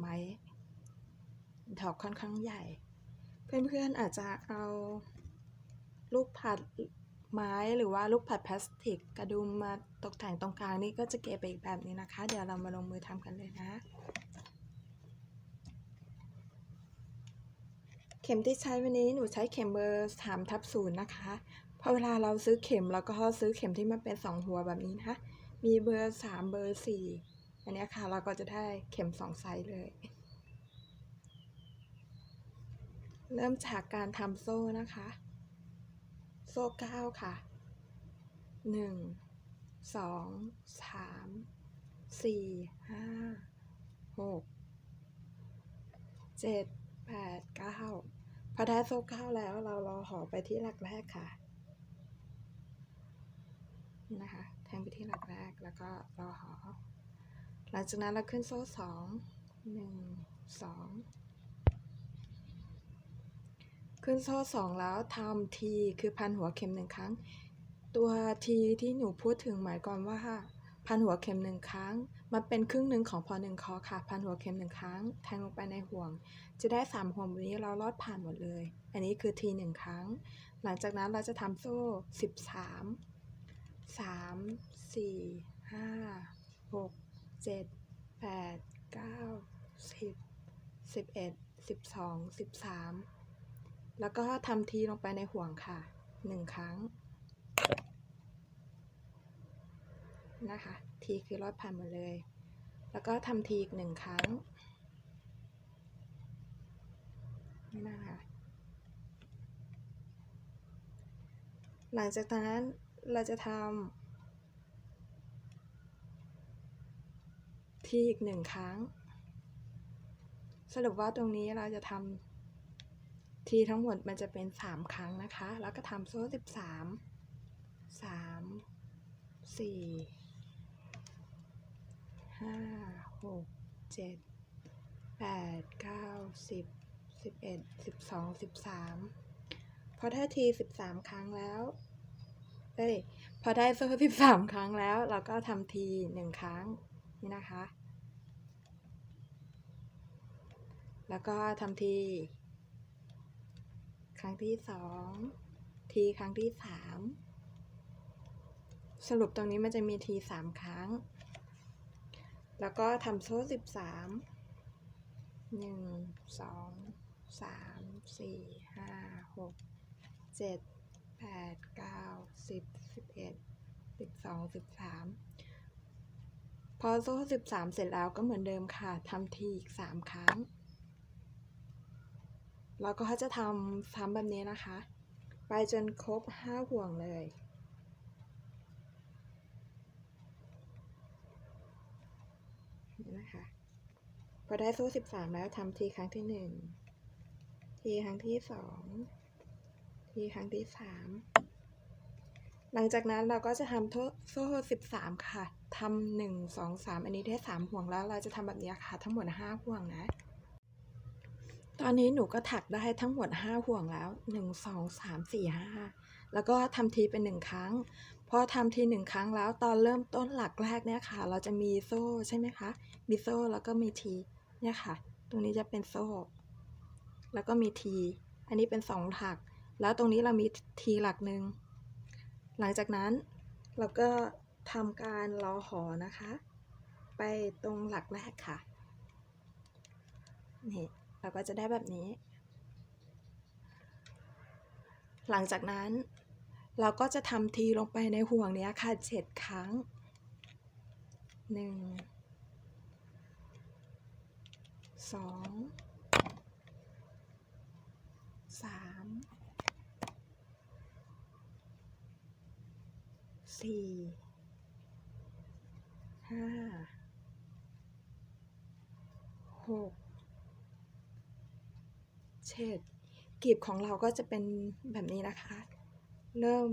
ไม้ ดอกค่อนข้างใหญ่ เพื่อนๆอาจจะเอาลูกผัดไม้หรือว่าลูกผัดพลาสติกกระดุมมาตกแต่งตรงกลางนี่ก็จะเก๋ไปอีกแบบนี้นะคะ เดี๋ยวเรามาลงมือทำกันเลยนะ เข็มที่ใช้วันนี้หนูใช้เข็มเบอร์สามทับศูนย์นะคะพราะเวลาเราซื้อเข็มเราก็ซื้อเข็มที่มันเป็นสองหัวแบบนี้นะคะมีเบอร์สามเบอร์สี่ อันนี้ค่ะเราก็จะได้เข็มสองไซส์เลย เริ่มจากการทำโซ่นะคะ โซ่เก้าค่ะหนึ่งสองสามสี่ห้าหกเจ็ดแปดเก้าพอได้โซ่เก้าแล้วเรารอห่อไปที่หลักแรกค่ะนี่นะคะ แทงไปที่หลักแรกแล้วก็รอ หลังจากนั้นเราขึ้นโซ่สองหนึ่งสองขึ้นโซ่สองแล้วทำทีคือพันหัวเข็มหนึ่งครั้ง ตัวทีที่หนูพูดถึงหมายความว่าพันหัวเข็มหนึ่งครั้ง มันเป็นครึ่งหนึ่งของพอหนึ่งคอค่ะ พันหัวเข็มหนึ่งครั้ง แทงลงไปในห่วง จะได้สามห่วงแบบนี้เราลอดผ่านหมดเลย อันนี้คือทีหนึ่งครั้ง หลังจากนั้นเราจะทำโซ่สิบสามสามสี่ห้าหก เจ็ดแปดเก้าสิบสิบเอ็ดสิบสองสิบสามแล้วก็ทำทีลงไปในห่วงค่ะหนึ่งครั้งนะคะ ทีคือรอดผ่านหมดเลย แล้วก็ทำทีอีกหนึ่งครั้งนี่นะคะหลังจากนั้นเราจะทำ ทีอีกหนึ่งครั้ง สรุปว่าตรงนี้เราจะทำทีทั้งหมดมันจะเป็นสามครั้งนะคะ แล้วก็ทำโซ่สิบสามสามสี่ห้าหกเจ็ดแปดเก้าสิบสิบเอ็ดสิบสองสิบสามพอได้ทีสิบสามครั้งแล้วเอ้ยพอได้โซ่สิบสามครั้งแล้ว เราก็ทำทีหนึ่งครั้งนี่นะคะ แล้วก็ทำที ครั้งที่สองทีครั้งที่สามสรุปตรงนี้มันจะมีทีสามครั้ง แล้วก็ทำโซ่สิบสามหนึ่งสองสามสี่ห้าหกเจ็ดแปดเก้าสิบสิบเอ็ดสิบสองสิบสามพอโซ่สิบสามเสร็จแล้วก็เหมือนเดิมค่ะทำทีอีกสามครั้ง แล้วก็จะทำซ้ำแบบนี้นะคะ ไปจนครบห้าห่วงเลยนี่นะคะ พอได้โซ่สิบสามแล้วทำทีครั้งที่หนึ่งทีครั้งที่สองทีครั้งที่สามหลังจากนั้นเราก็จะทำโซ่สิบสามค่ะทำหนึ่งสองสามอันนี้ได้สามห่วงแล้วเราจะทำแบบนี้ค่ะ ทั้งหมดห้าห่วงนะ ตอนนี้หนูก็ถักได้ทั้งหมดห้าห่วงแล้วหนึ่งสองสามสี่ห้าแล้วก็ทำทีเป็นหนึ่งครั้ง พอทำทีหนึ่งครั้งแล้วตอนเริ่มต้นหลักแรกเนี่ยค่ะ เราจะมีโซ่ใช่ไหมคะ มีโซ่แล้วก็มีทีเนี่ยค่ะ ตรงนี้จะเป็นโซ่ แล้วก็มีที อันนี้เป็นสองถัก แล้วตรงนี้เรามีทีหลักหนึ่ง หลังจากนั้นเราก็ทำการรอหอนะคะ ไปตรงหลักแรกค่ะ นี่ เราก็จะได้แบบนี้ หลังจากนั้นเราก็จะทำทีลงไปในห่วงเนี้ยค่ะเจ็ดครั้งหนึ่งสองสามสี่ห้าหก เจ็ดกีบของเราก็จะเป็นแบบนี้นะคะ เริ่ม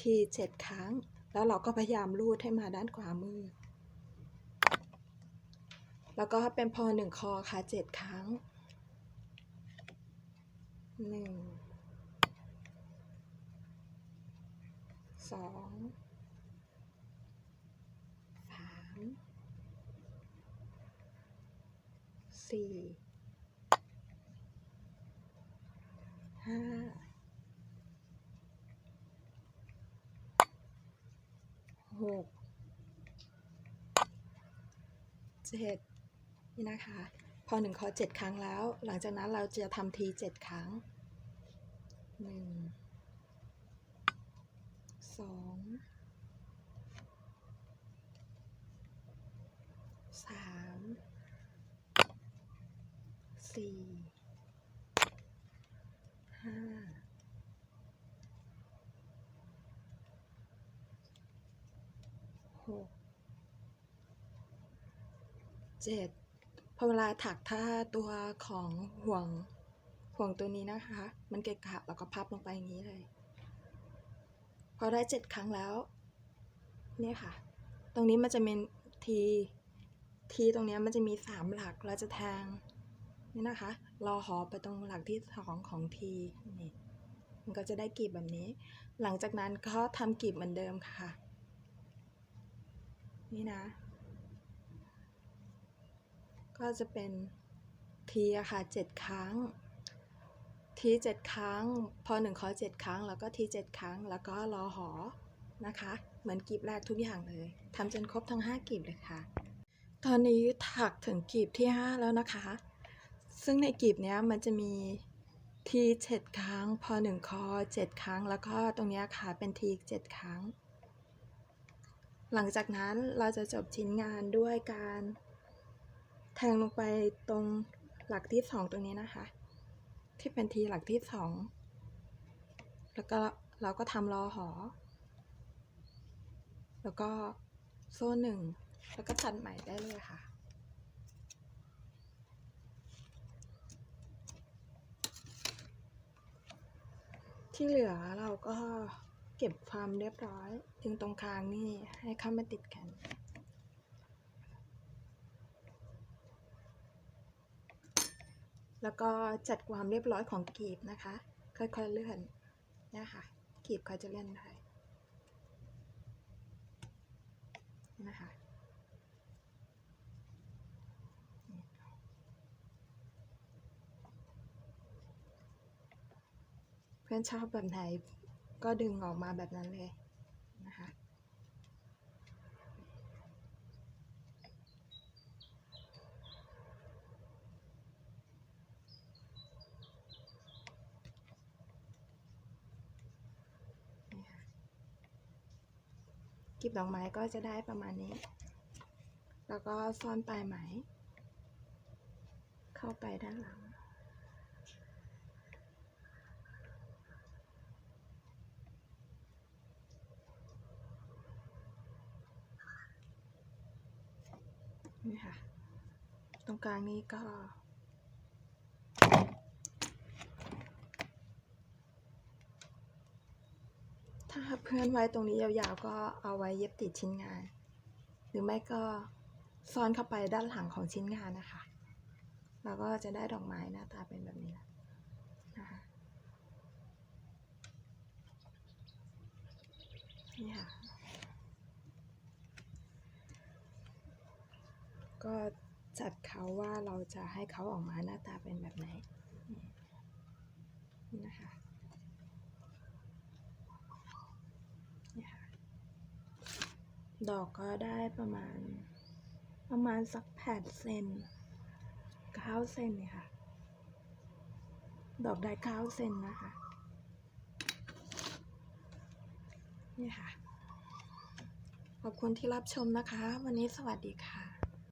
ทีเจ็ดครั้ง แล้วเราก็พยายามรูดให้มาด้านขวามือ แล้วก็เป็นพอหนึ่งคอค่ะเจ็ดครั้งหนึ่งสองสามสี่ ห้าหกเจ็ดนี่นะคะ พอหนึ่งคอเจ็ดครั้งแล้ว หลังจากนั้นเราจะทำทีเจ็ดครั้งหนึ่งสองสามสี่ เจ็ดพอเวลาถักถ้าตัวของห่วงห่วงตัวนี้นะคะ มันเกะกะล้วก็พับลงไปอย่างนี้เลย พอได้เจ็ดครั้งแล้ว เนี่ยค่ะ ตรงนี้มันจะเป็นทีทีตรงนี้มันจะมีสามหลักเราจะแทงนี่นะคะรอหอไปตรงหลักที่สองของทีนี่มันก็จะได้กลีบแบบนี้ หลังจากนั้นก็ทำกลีบเหมือนเดิมค่ะ นี่นะ ก็จะเป็นทีอะค่ะเจ็ดครั้งทีเจ็ดครั้ง พอหนึ่งขอเจ็ดครั้ง แล้วก็ทีเจ็ดครั้ง แล้วก็รอหอนะคะ เหมือนกลีบแรกทุกอย่างเลยทำจนครบทั้งห้ากลีบเลยค่ะ ตอนนี้ถักถึงกลีบที่ห้าแล้วนะคะ ซึ่งในกลีบเนี้ยมันจะมีทีเจ็ดครั้ง พอหนึ่งคอเจ็ดครั้ง แล้วก็ตรงเนี้ยค่ะเป็นทีเจ็ดครั้ง หลังจากนั้นเราจะจบชิ้นงานด้วยการ แทงลงไปตรงหลักที่สองตรงนี้นะคะ ที่เป็นทีหลักที่สองแล้วก็เราก็ทำรอหอ แล้วก็โซ่หนึ่งแล้วก็ตัดใหม่ได้เลยค่ะที่เหลือเราก็เก็บความเรียบร้อย ถึงตรงกลางนี่ให้เข้ามาติดกัน แล้วก็จัดความเรียบร้อยของกีบนะคะ ค่อยๆเลื่อนนะคะกีบเขาจะเลื่อนได้นะคะเพื่อนชอบแบบไหนก็ดึงออกมาแบบนั้นเลยนะคะ นี่ค่ะ กลีบดอกไม้ก็จะได้ประมาณนี้ แล้วก็ซ่อนปลายไหม เข้าไปด้านหลัง นี่ค่ะ ตรงกลางนี้ก็ ถ้าเพื่อนไว้ตรงนี้ยาวๆก็เอาไว้เย็บติดชิ้นงาน หรือไม่ก็ซ่อนเข้าไปด้านหลังของชิ้นงานนะคะแล้วก็จะได้ดอกไม้หน้าตาเป็นแบบนี้นะคะนี่ค่ะก็จัดเขาว่าเราจะให้เขาออกมาหน้าตาเป็นแบบไหนนนะคะนี่ค่ะ ดอกก็ได้ประมาณ ประมาณสักแปดเซนเก้าเซนเนี่ยค่ะ ดอกได้เก้าเซนนะคะ นี่ค่ะ ขอบคุณที่รับชมนะคะ วันนี้สวัสดีค่ะ